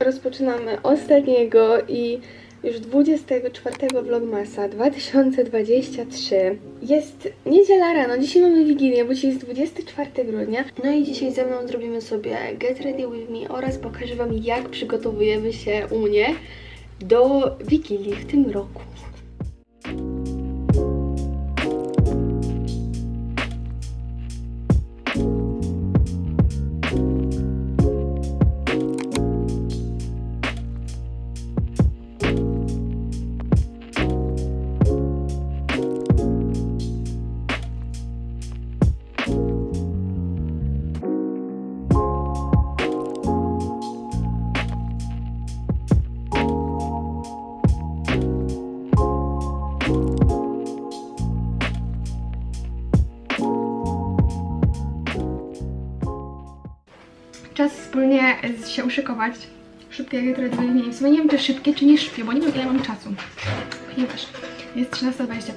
Rozpoczynamy ostatniego i już 24 vlogmasa 2023. Jest niedziela rano, dzisiaj mamy Wigilię, bo dzisiaj jest 24 grudnia. No i dzisiaj ze mną zrobimy sobie Get Ready With Me oraz pokażę Wam jak przygotowujemy się u mnie do Wigilii w tym roku. Się uszykować. Szybkie Ready With Me. W sumie nie wiem czy szybkie czy nie szybkie, bo nie wiem ile mam czasu. Ponieważ jest 13.25.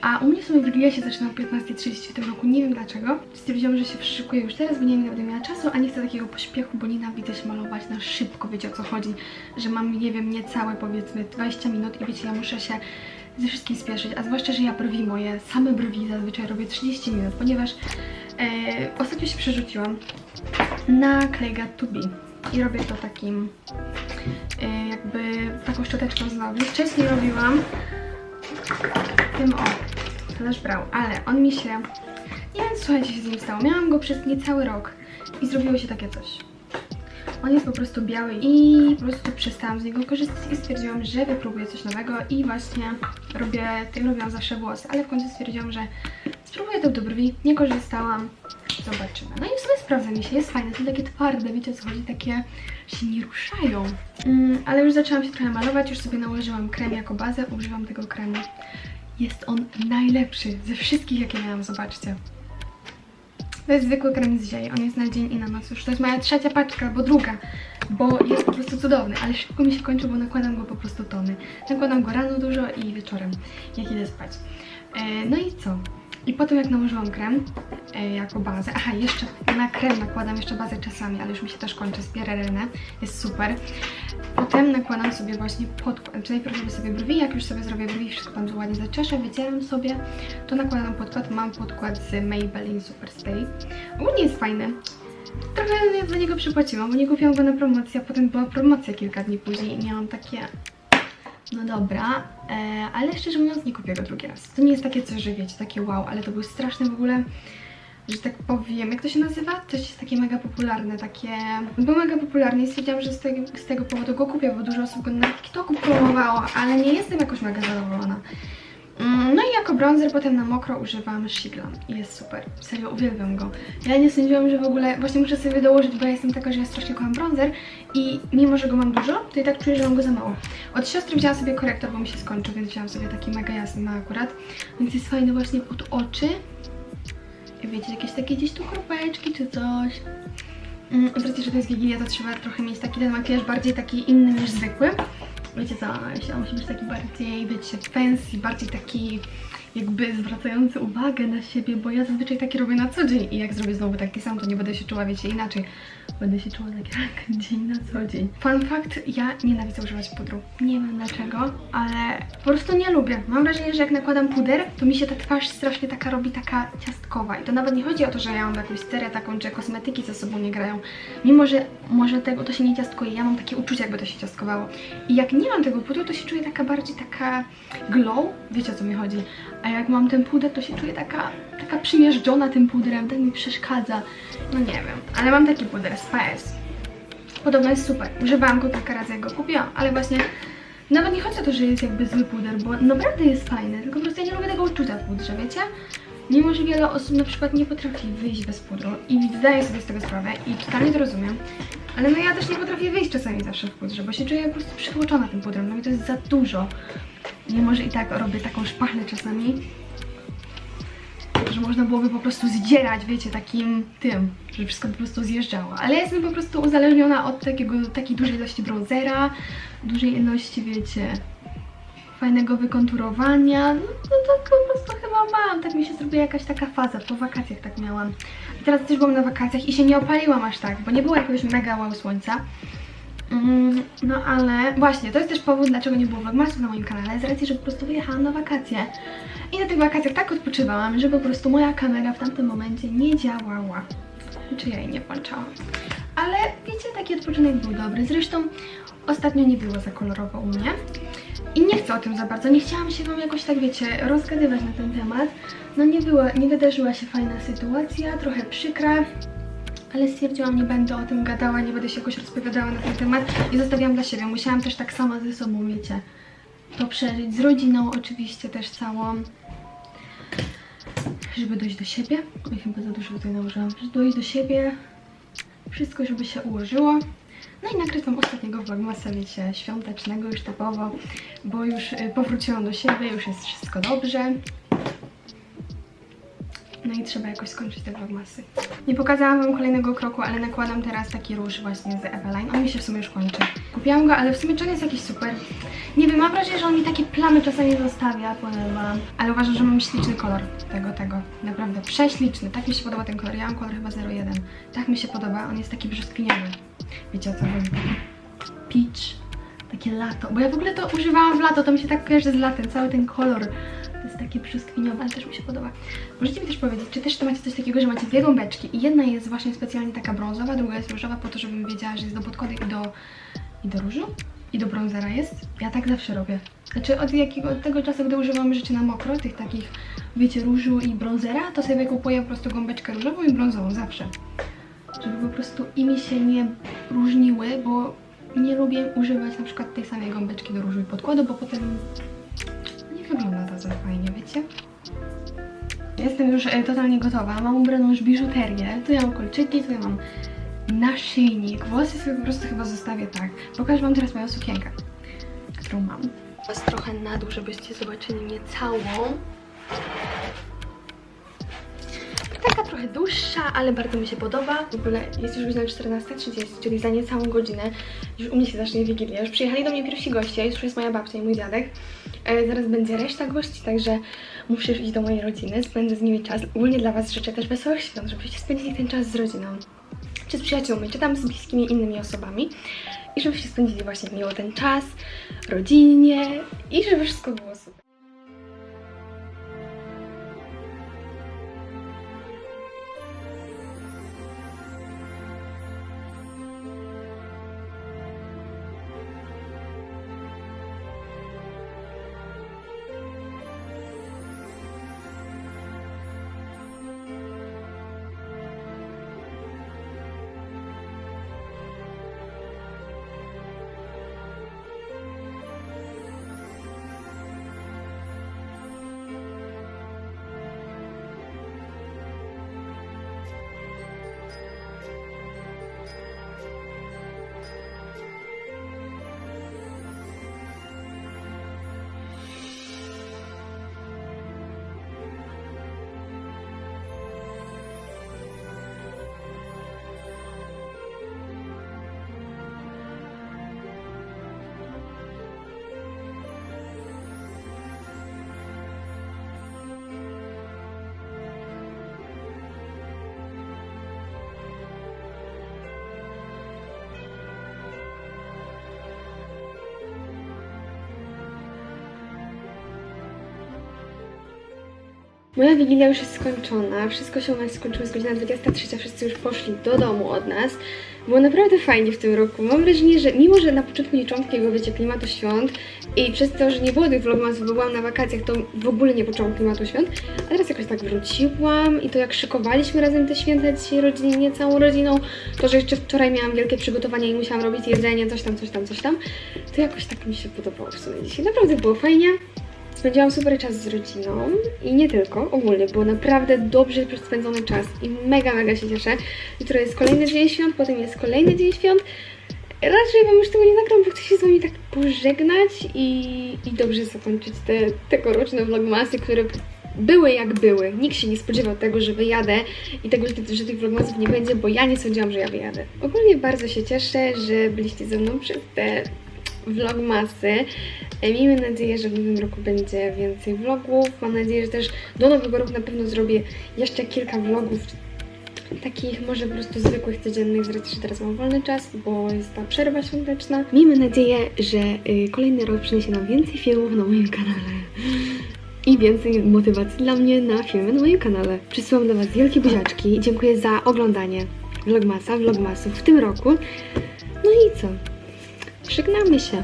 A u mnie w sumie Wigilia się zaczyna o 15.30 w tym roku, nie wiem dlaczego. Stwierdziłam, że się wszyszykuję już teraz, bo nie wiem, ile będę miała czasu, a nie chcę takiego pośpiechu, bo nienawidzę się malować na szybko, wiecie o co chodzi. Że mam, nie wiem, niecałe powiedzmy 20 minut i wiecie, ja muszę się ze wszystkim spieszyć, a zwłaszcza, że ja brwi moje, same brwi zazwyczaj robię 30 minut, ponieważ e, ostatnio się przerzuciłam na Clay Got i robię to takim e, jakby taką szczoteczką z nogi. Wcześniej robiłam tym o, Flash Brow, ale on mi się, nie wiem słuchajcie się z nim stało, miałam go przez niecały rok i zrobiło się takie coś. On jest po prostu biały i po prostu przestałam z niego korzystać i stwierdziłam, że wypróbuję coś nowego i właśnie robię, tym robiłam zawsze włosy, ale w końcu stwierdziłam, że spróbuję to do brwi, nie korzystałam, zobaczymy. No i w sumie sprawdza mi się, jest fajne, są takie twarde, wiecie co chodzi, takie się nie ruszają. Mm, ale już zaczęłam się trochę malować, już sobie nałożyłam krem jako bazę, używam tego kremu. Jest on najlepszy ze wszystkich, jakie miałam, zobaczcie. To jest zwykły krem z ziei, on jest na dzień i na noc już. To jest moja trzecia paczka, bo druga, bo jest po prostu cudowny, ale szybko mi się kończy, bo nakładam go po prostu tony. Nakładam go rano dużo i wieczorem, jak idę spać. E, no i co? I potem jak nałożyłam krem e, jako bazę, aha jeszcze na krem nakładam jeszcze bazę czasami, ale już mi się też kończy z Pierrenne, jest super. Potem nakładam sobie właśnie podkład, czy najpierw robię sobie brwi, jak już sobie zrobię brwi, wszystko tam ładnie zaczeszę, wycieram sobie, to nakładam podkład, mam podkład z Maybelline Super Stay. Ogólnie jest fajny. Trochę za niego przypłaciłam, bo nie kupiłam go na promocji, a potem była promocja kilka dni później i miałam takie... No dobra, e, ale szczerze mówiąc nie kupię go drugi raz. To nie jest takie coś, że wiecie, takie wow, ale to był straszne w ogóle, że tak powiem, jak to się nazywa? Coś jest takie mega popularne, takie... Był mega popularny i stwierdziłam, że z tego, z tego powodu go kupię, bo dużo osób go na TikToku promowało, ale nie jestem jakoś mega zadowolona. Mm, No i jako bronzer potem na mokro używam Shiglam i jest super. Serio, uwielbiam go. Ja nie sądziłam, że w ogóle... Właśnie muszę sobie dołożyć, bo ja jestem taka, że ja strasznie kocham bronzer i mimo, że go mam dużo, to i tak czuję, że mam go za mało. Od siostry wzięłam sobie korektor, bo mi się skończył, więc wzięłam sobie taki mega jasny ma akurat. Więc jest fajny właśnie pod oczy. I wiecie, jakieś takie gdzieś tu kropeczki czy coś. Mm, Z racji, że to jest Wigilia, to trzeba trochę mieć taki ten makijaż bardziej taki inny niż zwykły. Wiecie co, myślę, musi być taki bardziej, wiecie, fancy, bardziej taki jakby zwracający uwagę na siebie, bo ja zazwyczaj takie robię na co dzień i jak zrobię znowu taki sam, to nie będę się czuła, wiecie, inaczej. Będę się czuła tak jak dzień na co dzień. Fun fact, ja nienawidzę używać pudru. Nie wiem dlaczego, ale po prostu nie lubię. Mam wrażenie, że jak nakładam puder, to mi się ta twarz strasznie taka robi taka ciastkowa. I to nawet nie chodzi o to, że ja mam jakąś sterę taką, czy kosmetyki ze sobą nie grają. Mimo, że może tego to się nie ciastkuje, ja mam takie uczucie, jakby to się ciastkowało. I jak nie mam tego pudru, to się czuję taka bardziej taka glow, wiecie o co mi chodzi. A jak mam ten puder, to się czuję taka, taka przymierzczona tym pudrem, tak mi przeszkadza. No nie wiem, ale mam taki puder z PS. Podobno jest super. Używałam go kilka razy, jak go kupiłam, ale właśnie nawet nie chodzi o to, że jest jakby zły puder, bo naprawdę jest fajny, tylko po prostu ja nie lubię tego uczucia w pudrze, wiecie? Mimo, że wiele osób na przykład nie potrafi wyjść bez pudru i zdaję sobie z tego sprawę i totalnie to rozumiem, ale no ja też nie potrafię wyjść czasami zawsze w pudrze, bo się czuję po prostu przytłoczona tym pudrem, no i to jest za dużo. Mimo, że i tak robię taką szpachlę czasami, że można byłoby po prostu zdzierać, wiecie, takim tym, że wszystko po prostu zjeżdżało. Ale ja jestem po prostu uzależniona od takiego, takiej dużej ilości bronzera, dużej ilości, wiecie, fajnego wykonturowania. No, tak po prostu chyba mam, tak mi się zrobiła jakaś taka faza, po wakacjach tak miałam. I teraz też byłam na wakacjach i się nie opaliłam aż tak, bo nie było jakiegoś mega wow słońca. Mm, No ale właśnie, to jest też powód, dlaczego nie było vlogmasów na moim kanale, z racji, że po prostu wyjechałam na wakacje. I na tych wakacjach tak odpoczywałam, że po prostu moja kamera w tamtym momencie nie działała. Czy ja jej nie włączałam. Ale wiecie, taki odpoczynek był dobry. Zresztą ostatnio nie było za kolorowo u mnie. I nie chcę o tym za bardzo. Nie chciałam się wam jakoś tak, wiecie, rozgadywać na ten temat. No nie była, nie wydarzyła się fajna sytuacja, trochę przykra. Ale stwierdziłam, nie będę o tym gadała, nie będę się jakoś rozpowiadała na ten temat i zostawiłam dla siebie. Musiałam też tak sama ze sobą, wiecie, to przeżyć. Z rodziną oczywiście też całą. Żeby dojść do siebie. Oj, chyba za dużo tutaj nałożyłam. Żeby dojść do siebie. Wszystko, żeby się ułożyło. No i nagrać wam ostatniego vlogmasa, wiecie, świątecznego już typowo, bo już y, powróciłam do siebie, już jest wszystko dobrze. No i trzeba jakoś skończyć te vlogmasy. Nie pokazałam wam kolejnego kroku, ale nakładam teraz taki róż właśnie z Eveline. On mi się w sumie już kończy. Kupiłam go, ale w sumie czas jest jakiś super. Nie wiem, mam wrażenie, że on mi takie plamy czasami zostawia, wam. Ale uważam, że mam śliczny kolor tego, tego. Naprawdę prześliczny. Tak mi się podoba ten kolor. Ja mam kolor chyba 01. Tak mi się podoba. On jest taki brzoskwiniowy. Wiecie o co chodzi? Peach. Takie lato. Bo ja w ogóle to używałam w lato, to mi się tak kojarzy z latem. Cały ten kolor. To jest takie brzoskwiniowe, ale też mi się podoba. Możecie mi też powiedzieć, czy też to macie coś takiego, że macie dwie gąbeczki i jedna jest właśnie specjalnie taka brązowa, druga jest różowa po to, żebym wiedziała, że jest do podkładu i do, i do różu? I do brązera jest? Ja tak zawsze robię. Znaczy od, jakiego, od tego czasu, gdy używam rzeczy na mokro, tych takich, wiecie, różu i brązera, to sobie kupuję po prostu gąbeczkę różową i brązową, zawsze. Żeby po prostu imi się nie różniły, bo nie lubię używać na przykład tej samej gąbeczki do i podkładu, bo potem nie wygląda to za fajnie, wiecie? Jestem już e, totalnie gotowa. Mam ubraną już biżuterię. Tu ja mam kolczyki, tu ja mam naszyjnik. Włosy sobie po prostu chyba zostawię tak. Pokażę wam teraz moją sukienkę, którą mam. Was trochę na dół, żebyście zobaczyli mnie całą. Taka trochę dłuższa, ale bardzo mi się podoba. W ogóle jest już godzina 14.30, czyli za niecałą godzinę. Już u mnie się zacznie Wigilia. Już przyjechali do mnie pierwsi goście, już jest moja babcia i mój dziadek. E, zaraz będzie reszta gości, także muszę już iść do mojej rodziny, spędzę z nimi czas. Ogólnie dla Was życzę też wesołych świąt, żebyście spędzili ten czas z rodziną. Czy z przyjaciółmi, czy tam z bliskimi innymi osobami. I żebyście spędzili właśnie miło ten czas, rodzinnie i żeby wszystko było super. Moja wigilia już jest skończona, wszystko się u nas skończyło, jest godzina 23, wszyscy już poszli do domu od nas. Było naprawdę fajnie w tym roku. Mam wrażenie, że mimo, że na początku nie czułam wiecie, klimatu świąt i przez to, że nie było tych vlogmasów, bo byłam na wakacjach, to w ogóle nie poczułam klimatu świąt, a teraz jakoś tak wróciłam i to jak szykowaliśmy razem te święta dzisiaj rodzinnie, całą rodziną, to, że jeszcze wczoraj miałam wielkie przygotowania i musiałam robić jedzenie, coś tam, coś tam, coś tam, to jakoś tak mi się podobało w sumie dzisiaj. Naprawdę było fajnie. Spędziłam super czas z rodziną i nie tylko, ogólnie, było naprawdę dobrze spędzony czas i mega, mega się cieszę. Jutro jest kolejny dzień świąt, potem jest kolejny dzień świąt. Raczej wam już tego nie nagram, bo chcę się z wami tak pożegnać i, i dobrze zakończyć te tegoroczne vlogmasy, które były jak były. Nikt się nie spodziewał tego, że wyjadę i tego, że, że tych vlogmasów nie będzie, bo ja nie sądziłam, że ja wyjadę. Ogólnie bardzo się cieszę, że byliście ze mną przez te vlogmasy. E, Miejmy nadzieję, że w nowym roku będzie więcej vlogów. Mam nadzieję, że też do nowego roku na pewno zrobię jeszcze kilka vlogów takich może po prostu zwykłych, codziennych, z racji, że teraz mam wolny czas, bo jest ta przerwa świąteczna. Miejmy nadzieję, że y, kolejny rok przyniesie nam więcej filmów na moim kanale i więcej motywacji dla mnie na filmy na moim kanale. Przysyłam do Was wielkie buziaczki dziękuję za oglądanie vlogmasa, vlogmasów w tym roku. No i co? Żegnamy się.